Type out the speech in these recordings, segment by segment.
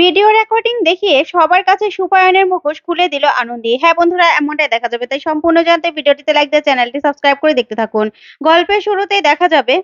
Video recording দেখিয়ে সবার কাছে সুপায়নের মুখোশ খুলে দিল আনন্দী। হ্যাঁ বন্ধুরা, এমনটাই দেখা যাবে। তাই সম্পূর্ণ জানতে ভিডিওটিতে লাইক দিয়ে চ্যানেলটি সাবস্ক্রাইব করে দেখতে থাকুন। গল্পের শুরুতেই দেখা যাবে,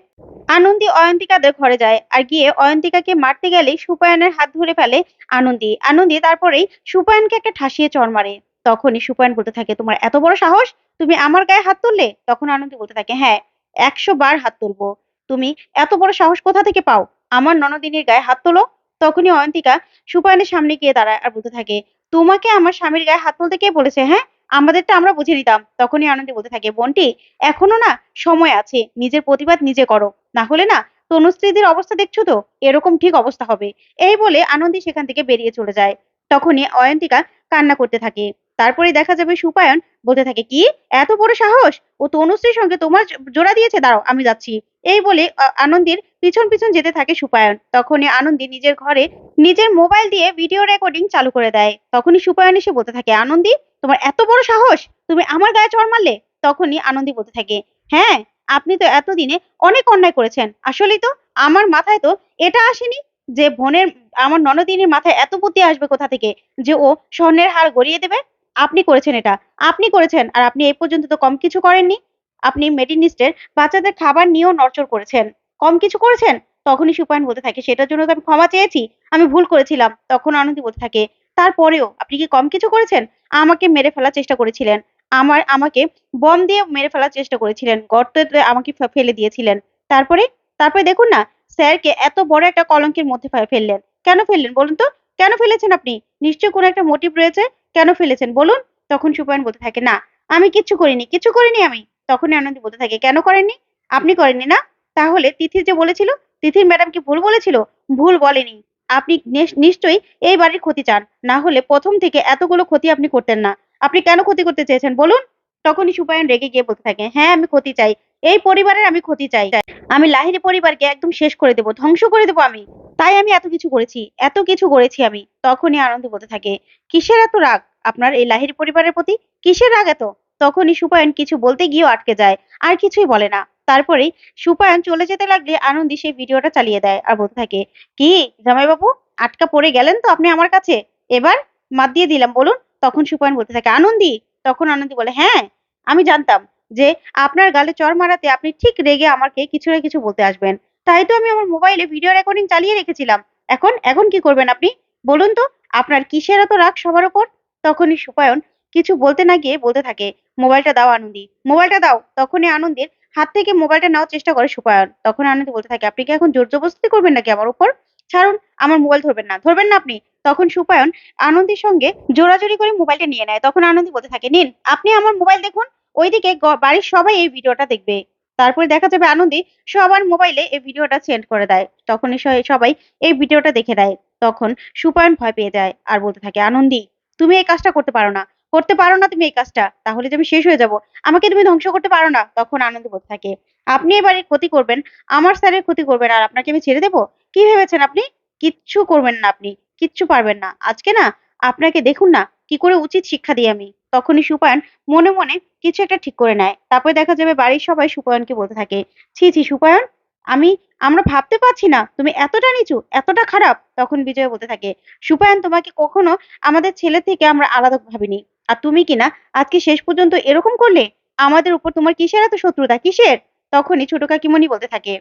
আনন্দী অয়ন্তিকাদের ঘরে যায় আর গিয়ে অয়ন্তিকাকে মারতে গেলেই সুপায়নের হাত ধরে ফেলে আনন্দী। আনন্দী তারপরেই সুপায়নকে একটা ঠাসিয়ে চড় মারে। তখনই সুপায়ন বলতে থাকে, তোমার এত বড় সাহস? তুমি আমার গায়ে হাত তুললে? তখন আনন্দী বলতে থাকে হ্যাঁ একশো বার হাত তুলবো। তুমি এত বড় সাহস কোথা থেকে পাও? আমার ননদিনীর গায়ে হাত তোলো। তখনই অয়ন্তিকা সুপায়নের সামনে গিয়ে দাঁড়ায় আর বলতে থাকে, তোমাকে আমার স্বামীর গায়ে হাত তুলতে কে বলেছে হ্যাঁ? আমাদেরটা আমরা বুঝে নিতাম। তখনই আনন্দে বলতে থাকে, বোনটি, এখনও না সময় আছে, নিজের প্রতিবাদ নিজে করো। না হলে না তনুশ্রীদের অবস্থা দেখছ তো? এরকম ঠিক অবস্থা হবে। এই বলে আনন্দী সেখান থেকে বেরিয়ে চলে যায়। তখনই অয়ন্তিকা কান্না করতে থাকে। তারপরে দেখা যাবে সুপায়ন বলতে থাকে, কি? এত বড় সাহস? ও তনুশ্রীর সঙ্গে তোমার জোড়া দিয়েছে? দাঁড়াও, আমি যাচ্ছি। এই বলে আনন্দীর পিছন পিছন যেতে থাকে সুপায়ন। তখনই আনন্দী নিজের ঘরে নিজের মোবাইল দিয়ে ভিডিও রেকর্ডিং চালু করে দেয়। তখনই সুপায়ন এসে বলতে থাকে, আনন্দী, তোমার এত বড় সাহস? তুমি আমার গায়ে চড় মারলে? তখনই আনন্দী বলতে থাকে হ্যাঁ আপনি তো এতদিনে অনেক অন্যায় করেছেন। আসলেই তো, আমার মাথায় তো এটা আসেনি যে বোনের, আমার ননদিনীর মাথায় এত বুদ্ধি আসবে কোথা থেকে? যে ও স্বর্ণের হার গড়িয়ে দেবে? আপনি করেছেন এটা। আপনি করেছেন আর আপনি এই পর্যন্ত তো কম কিছু করেননি। আপনি মেডিনিস্টের বাচ্চাদের খাবার নিয়েও নড়চড় করেছেন। কম কিছু করেছেন? তখনই সুপায়ন বলতে থাকে, সেটার জন্য তো আমি ক্ষমা চেয়েছি। আমি ভুল করেছিলাম। তখন আনন্দি বলতে থাকে, তারপরেও আপনি কি কম কিছু করেছেন? আমাকে মেরে ফেলার চেষ্টা করেছিলেন। আমার, আমাকে বম দিয়ে মেরে ফেলার চেষ্টা করেছিলেন। গর্তে আমাকে ফেলে দিয়েছিলেন। তারপরে? তারপরে দেখুন না, স্যারকে এত বড় একটা কলঙ্কের মধ্যে ফেললেন। কেন ফেললেন বলুন তো? কেন ফেলেছেন আপনি? নিশ্চয়ই কোনো একটা মোটিভ রয়েছে? কেন ফেলেছেন? বলুন। তখন সুপায়ন বলতে থাকে, না, আমি কিচ্ছু করিনি। কিচ্ছু করিনি আমি। তখনই আনন্দ বলতে থাকে, কেন করেননি? আপনি করেননি না? তাহলে তিথি যে বলেছিল, তিথির ম্যাডাম কি ভুল বলেছিল? ভুল বলেনি। আপনি নিশ- নিশ্চয়ই এই বাড়ির ক্ষতি চান। না হলে প্রথম থেকে এতগুলো ক্ষতি আপনি করতেন না। আপনি কেন ক্ষতি করতে চেয়েছেন? বলুন। তখনই সুপায়ন রেগে গিয়ে বলতে থাকে হ্যাঁ আমি ক্ষতি চাই। এই পরিবারের আমি ক্ষতি চাই। আমি লাহিরি পরিবারকে একদম শেষ করে দেবো, ধ্বংস করে দেবো আমি। তাই আমি এত কিছু করেছি, এত কিছু করেছি আমি, তখনই আনন্দ বলতে থাকে, কিসের এত রাগ? আপনার এই লাহিরি পরিবারের প্রতি কিসের রাগ এত? তখনই সুপায়ন কিছু বলতে গিয়েও আটকে যায়, আর কিছুই বলে না। তারপরেই সুপায়ন চলে যেতে লাগলে আনন্দি সেই ভিডিওটা চালিয়ে দেয় আর বলতে থাকে, কি জামাইবাবু, আটকা পড়ে গেলেন তো আপনি আমার কাছে? এবার মাত দিয়ে দিলাম, বলুন? তখন সুপায়ন বলতে থাকে, আনন্দি? তখন আনন্দি বলে হ্যাঁ আমি জানতাম। যে আপনার গালে চর মারাতে আপনি ঠিক রেগে আমাকে কিছু না কিছু বলতে আসবেন। তাই তো আমি আমার মোবাইলে ভিডিও রেকর্ডিং চালিয়ে রেখেছিলাম। এখন এখন কি করবেন আপনি? বলুন তো, আপনার কিসের এত রাগ সবার ওপর? তখনই সুপায়ন কিছু বলতে না গিয়ে বলতে থাকে মোবাইলটা দাও আনন্দি মোবাইলটা দাও। তখনই আনন্দের হাত থেকে মোবাইলটা নেওয়ার চেষ্টা করে সুপায়ন। তখন আনন্দ বলতে থাকে, আপনি কি এখন জোর জবরদস্তি করবেন নাকি আমার উপর ছাড়ুন, আমার মোবাইল ধরবেন না। ধরবেন না আপনি? তখন সুপায়ন আনন্দের সঙ্গে জোরাজোরি করে মোবাইলটা নিয়ে নেয়। তখন আনন্দি বলতে থাকে, নিন, আপনি আমার মোবাইল দেখুন। ওইদিকে বাড়ির সবাই এই ভিডিওটা দেখবে। তারপরে দেখা যাবে আনন্দি সবার মোবাইলে এই ভিডিওটা সেন্ড করে দেয়। তখনই সবাই এই ভিডিওটা দেখে দেয়। তখন সুপায়ন ভয় পেয়ে যায় আর বলতে থাকে, আনন্দি, তুমি এই কাজটা করতে পারো না। করতে পারো না তুমি এই কাজটা, তাহলে যে আমি শেষ হয়ে যাব। আমাকে তুমি ধ্বংস করতে পারো না। তখন আনন্দ বলতে থাকে, আপনি এবারে ক্ষতি করবেন, আমার স্যারের ক্ষতি করবেন আর আপনাকে আমি ছেড়ে দেবো? কি ভেবেছেন আপনি? কিচ্ছু করবেন না আপনি, কিচ্ছু পারবেন না। আজকে না, আপনাকে দেখুন না কি করে উচিত শিক্ষা দিই আমি? তখনই সুপায়ন মনে মনে কিছু একটা ঠিক করে নেয়। তারপরে দেখা যাবে বাড়ির সবাই সুপায়নকে বলতে থাকে, ছি ছি সুপায়ন আমি, আমরা ভাবতে পারছি না, তুমি এতটা নিচু, এতটা খারাপ। তখন বিজয় বলতে থাকে সুপায়ন তোমাকে কখনো আমাদের ছেলে থেকে আমরা আলাদা ভাবিনি। আর তুমি কিনা আজকে শেষ পর্যন্ত এরকম করলে? আমাদের উপর তোমার কিসের এত শত্রুতা, কিসের? তখনই ছোট কাকিমণি বলতে থাকে,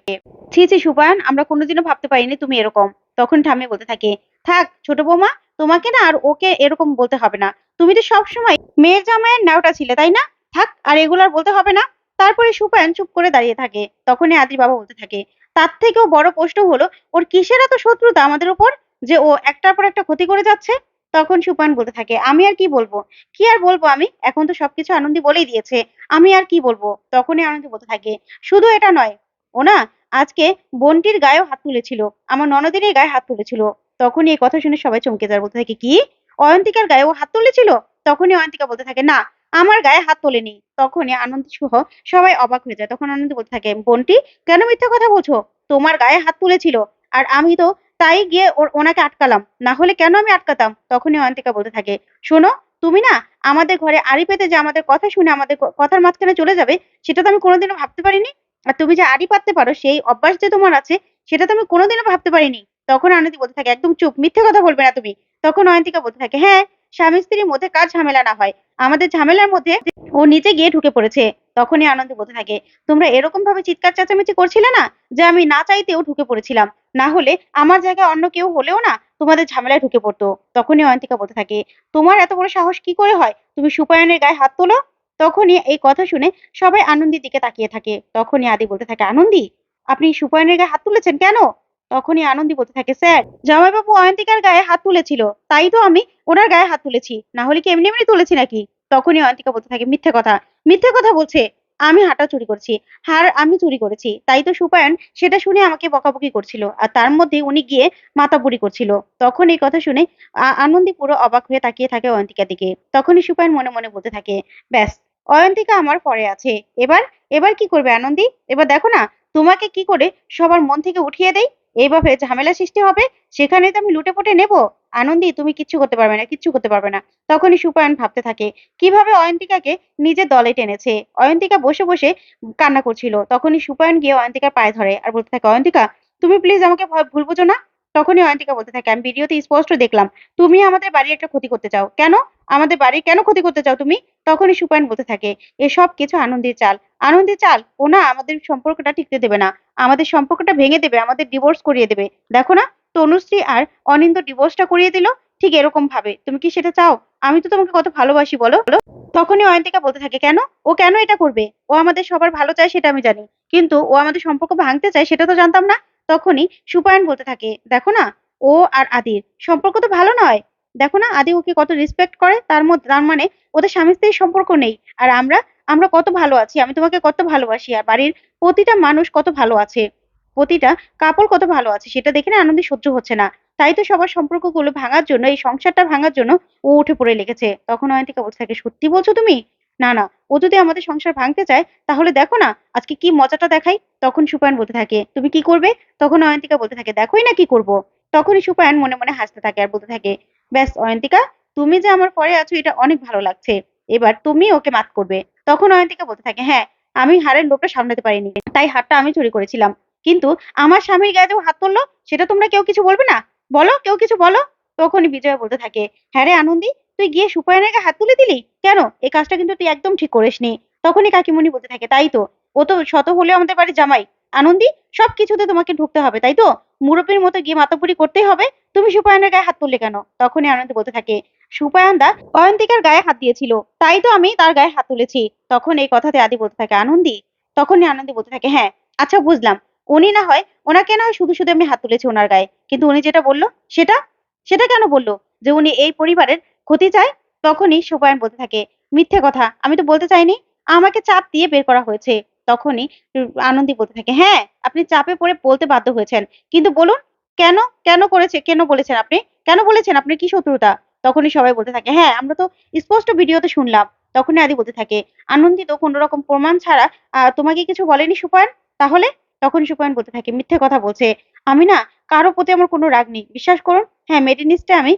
ছি ছি সুপায়ন আমরা কোনোদিনও ভাবতে পারিনি তুমি এরকম। তখন ঠাম্মি বলতে থাকে, থাক, ছোট বৌমা তোমাকে না আর ওকে এরকম বলতে হবে না। তুমি তো সবসময় মেয়ের জামাইয়ের নাওটা ছিলে, তাই না? থাক, আর এগুলো আর বলতে হবে না। তারপরে সুপায়ন চুপ করে দাঁড়িয়ে থাকে। তখনই আদির বাবা বলতে থাকে, তার থেকেও বড় প্রশ্ন হলো, ওর কিসের এত শত্রুতা আমাদের উপর যে ও একটার পর একটা ক্ষতি করে যাচ্ছে? তখন সুপায়ন বলতে থাকে, আমি আর কি বলব? কি আর বলব আমি? এখন তো সবকিছু আনন্দি বলেই দিয়েছে। আমি আর কি বলব? তখনই আনন্দি বলতে থাকে, শুধু এটা নয় ও না আজকে বোনটির গায়েও হাত তুলেছিল। আমার ননদিনের গায়ে হাত তুলেছিল। তখনই এই কথা শুনে সবাই চমকে যায়, বলতে থাকে, কি? অয়ন্তিকার গায়ে ও হাত তুলেছিল? তখনই অয়ন্তিকা বলতে থাকে, না, আমার গায়ে হাত তোলেনি। তখনই আনন্দ সহ সবাই অবাক হয়ে যায়। তখন আনন্দ বলতে থাকে, বোনটি, কেন মিথ্যা কথা বলছো? তোমার গায়ে হাত তুলেছিল, আর আমি তো তাই গিয়ে ওর, ওনাকে আটকালাম। না হলে কেন আমি আটকাতাম? তখনই অয়ন্তিকা বলতে থাকে, শোনো, তুমি না আমাদের ঘরে আড়ি পেতে যে আমাদের কথা শুনে আমাদের কথার মাঝখানে চলে যাবে, সেটা তো আমি কোনোদিনও ভাবতে পারিনি। আর তুমি যে আড়ি পাততে পারো, সেই অভ্যাস যে তোমার আছে, সেটা তো আমি কোনোদিনও ভাবতে পারিনি। তখন আনন্দি বলতে থাকে, একদম চুপ, মিথ্যে কথা বলবে না তুমি। তখন অয়ন্তিকা বলতে থাকে হ্যাঁ স্বামী স্ত্রীর মধ্যে কার ঝামেলা না হয়? আমাদের ঝামেলার মধ্যে ও নিচে গিয়ে ঢুকে পড়েছে। তখনই আনন্দি বলতে থাকে, তোমরা এরকম ভাবে চিৎকার চেঁচামেচি করছিলে না যে আমি না চাইতেও ঢুকে পড়েছিলাম? না হলে আমার জায়গায় অন্য কেউ হলেও না তোমাদের ঝামেলায় ঢুকে পড়তো। তখনই অয়ন্তিকা বলতে থাকে, তোমার এত বড় সাহস কি করে হয়? তুমি সুপায়নের গায়ে হাত তোলো? তখনই এই কথা শুনে সবাই আনন্দির দিকে তাকিয়ে থাকে। তখনই আদি বলতে থাকে, আনন্দি, আপনি সুপায়নের গায়ে হাত তুলেছেন কেন? তখনই আনন্দি বলতে থাকে, স্যার, জামাইবাবু অয়ন্তিকার গায়ে হাত তুলেছিল, তাই তো আমি ওনার গায়ে হাত তুলেছি, না হলে কি এমনি এমনি তুলেছি নাকি? তখনই অয়ন্তিকা বলতে থাকে, মিথ্যে কথা মিথ্যে কথা বলছে, আমি হাঁটা চুরি করছি, হার আমি চুরি করেছি, তাই তো সুপায়ন সেটা শুনে আমাকে বকাবকি করছিল, আর তার মধ্যে উনি গিয়ে মাতাবুরি করছিল। তখন এই কথা শুনে আনন্দি পুরো অবাক হয়ে তাকিয়ে থাকে অয়ন্তিকার দিকে। তখনই সুপায়ন মনে মনে বলতে থাকে, ব্যাস, অয়ন্তিকা আমার পরে আছে, এবার এবার কি করবে আনন্দি? এবার দেখো না, তোমাকে কি করে সবার মন থেকে উঠিয়ে দেই? এইভাবে ঝামেলা সৃষ্টি হবে, সেখানে তো আমি লুটে পটে নেব। আনন্দি, তুমি কিচ্ছু করতে পারবে না, কিচ্ছু করতে পারবে না। তখনই সুপায়ন ভাবতে থাকে, কীভাবে অয়ন্তিকাকে নিজের দলে টেনেছে? অয়ন্তিকা বসে বসে কান্না করছিল। তখনই সুপায়ন গিয়ে অয়ন্তিকার পায়ে ধরে আর বলতে থাকে, অয়ন্তিকা, তুমি প্লিজ আমাকে ভুল বোঝো না? তখনই অয়ন্তিকা বলতে থাকে, আমি ভিডিওতে স্পষ্ট দেখলাম, তুমি আমাদের বাড়ির একটা ক্ষতি করতে চাও। কেন? আমাদের বাড়ির কেন ক্ষতি করতে চাও তুমি? তখনই সুপায়ন বলতে থাকে, এসব কিছু আনন্দের চাল। আনন্দের চাল? ও না আমাদের সম্পর্কটা টিকতে দেবে না। আমাদের সম্পর্কটা ভেঙে দেবে, আমাদের ডিভোর্স করিয়ে দেবে। দেখো না, তনুশ্রী আর অনিন্দ ডিভোর্সটা করিয়ে দিল? ঠিক এরকম ভাবে। তুমি কি সেটা চাও? আমি তো তোমাকে কত ভালোবাসি, বলো? তখনই অয়ন্তিকা বলতে থাকে, কেন? ও কেন এটা করবে? ও আমাদের সবার ভালো চায়, সেটা আমি জানি। কিন্তু ও আমাদের সম্পর্ক ভাঙতে চায়, সেটা তো জানতাম না। তখনই সুপায়ন বলতে থাকে, দেখো না, ও আর আদির সম্পর্ক তো ভালো নয়। দেখো না, আদি ওকে কত রেসপেক্ট করে, তার মধ্যে তার মানে ওদের স্বামী স্ত্রীর সম্পর্ক নেই। আর আমরা আমরা কত ভালো আছি, আমি তোমাকে কত ভালোবাসি, আর বাড়ির প্রতিটা মানুষ কত ভালো আছে, প্রতিটা কাপড় কত ভালো আছে, সেটা দেখে না আনন্দে সহ্য হচ্ছে না। তাই তো সবার সম্পর্কগুলো ভাঙার জন্য, এই সংসারটা ভাঙার জন্য ও উঠে পড়ে লেগেছে। তখন অয়ন্তিকা বলতে থাকে সত্যি বলছো তুমি? না না, ও যদি আমাদের সংসার ভাঙতে চায়, তাহলে দেখো না, আজকে কি মজাটা দেখাই? তখন সুপায়ন বলতে থাকে, তুমি কি করবে? তখন অয়ন্তিকা বলতে থাকে, দেখোই না কি করব। তখনই সুপায়ন মনে মনে হাসতে থাকে আর বলতে থাকে ব্যাস, অয়ন্তিকা, তুমি যে আমার পরে আছো, এটা অনেক ভালো লাগছে। এবার তুমি ওকে মাত করবে। তখন অয়ন্তিকা বলতে থাকে হ্যাঁ আমি হারের লোভটা সামলাতে পারিনি, তাই হারটা আমি চুরি করেছিলাম। কিন্তু আমার স্বামীর গায়ে যে হাত তুললো, সেটা তোমরা কেউ কিছু বলবে না? বলো, কেউ কিছু বলো? তখনই বিজয় বলতে থাকে হ্যাঁ রে আনন্দি, তুই গিয়ে সুপায়নের গায়ে হাত তুলে দিলি? কেন? এই কাজটা কিন্তু তুই একদম ঠিক করিসনি। তখনই কাকিমণি বলতে থাকে, তাই তো, ও তো শত হলেও আমাদের বাড়ির জামাই। আনন্দি সব কিছুতে তোমাকে ঢুকতে হবে, তাই তো? মুরব্বীর মতো গিয়ে মাতাপুরি করতেই হবে। তুমি সুপায়নের গায়ে হাত তুললে কেন? তখনই আনন্দ বলতে থাকে। সুপায়ন দা অয়ন্তিকার গায়ে হাত দিয়েছিল। তাই তো আমি তার গায়ে হাত তুলেছি। তখন এই কথাতে আদি বলতে থাকে, আনন্দি? তখনই আনন্দি বলতে থাকে হ্যাঁ আচ্ছা বুঝলাম। উনি না হয়, ওনাকে না হয় শুধু শুধু আমি হাত তুলেছি ওনার গায়ে। কিন্তু উনি যেটা বলল, সেটা? সেটা কেন বলল? যে উনি এই পরিবারের ক্ষতি চায়? তখনই সুপায়ন বলতে থাকে, মিথ্যে কথা। আমি তো বলতে চাইনি। আমাকে চাপ দিয়ে বের করা হয়েছে। তখনই আনন্দি বলতে থাকে হ্যাঁ আপনি চাপে পড়ে বলতে বাধ্য হয়েছেন। কিন্তু বলুন, কেন কেন করেছে, কেন বলেছেন আপনি? কেন বলেছেন আপনি কি শত্রুতা? তখনই সবাই বলতে থাকে হ্যাঁ আমরা তো স্পষ্ট ভিডিওতে শুনলাম। তখনই আদি বলতে থাকে, আনন্দিত কোনো রকম প্রমাণ ছাড়া তোমাকে কিছু বলেনি সুপায়ন তাহলে? তখন সুপায়ন বলতে থাকে, মিথ্যে কথা বলছে। আমি না, কারও প্রতি আমার কোনো রাগ নেই। বিশ্বাস করুন হ্যাঁ মেডিনিস্টে আমি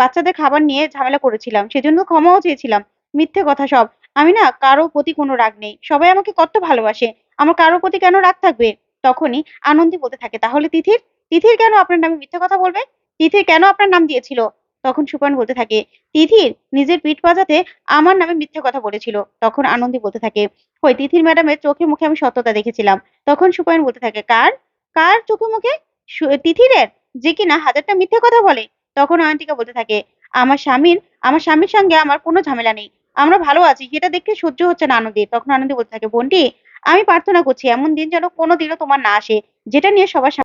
বাচ্চাদের খাবার নিয়ে ঝামেলা করেছিলাম। সেজন্য ক্ষমাও চেয়েছিলাম। মিথ্যে কথা সব। আমি না কারও প্রতি কোনো রাগ নেই। সবাই আমাকে কত ভালোবাসে। আমার কারোর প্রতি কেন রাগ থাকবে? তখনই আনন্দি বলতে থাকে, তাহলে তিথির? তিথির কেন আপনার নামে মিথ্যে কথা বলবে? তিথির কেন আপনার নাম দিয়েছিল? তখন সুপান বলতে থাকে, তিথির, নিজের পিঠ বাজাতে আমার নামে মিথ্যে কথা বলেছিল। তখন আনন্দি বলতে থাকে, ওই তিথির ম্যাডামের চোখে মুখে আমি সত্যতা দেখেছিলাম। তখন সুপায়ন বলতে থাকে, কার? কার চোখে মুখে? তিথিরের? যে কিনা হাজারটা মিথ্যে কথা বলে? তখন অয়ন্তিকা বলতে থাকে, আমার স্বামীর আমার স্বামীর সঙ্গে আমার কোনো ঝামেলা নেই। আমরা ভালো আছি। সেটা দেখে সহ্য হচ্ছে না আনন্দে তখন আনন্দে বলতে থাকে, বোনটি, আমি প্রার্থনা করছি, এমন দিন যেন কোনোদিনও তোমার না আসে। যেটা নিয়ে সবার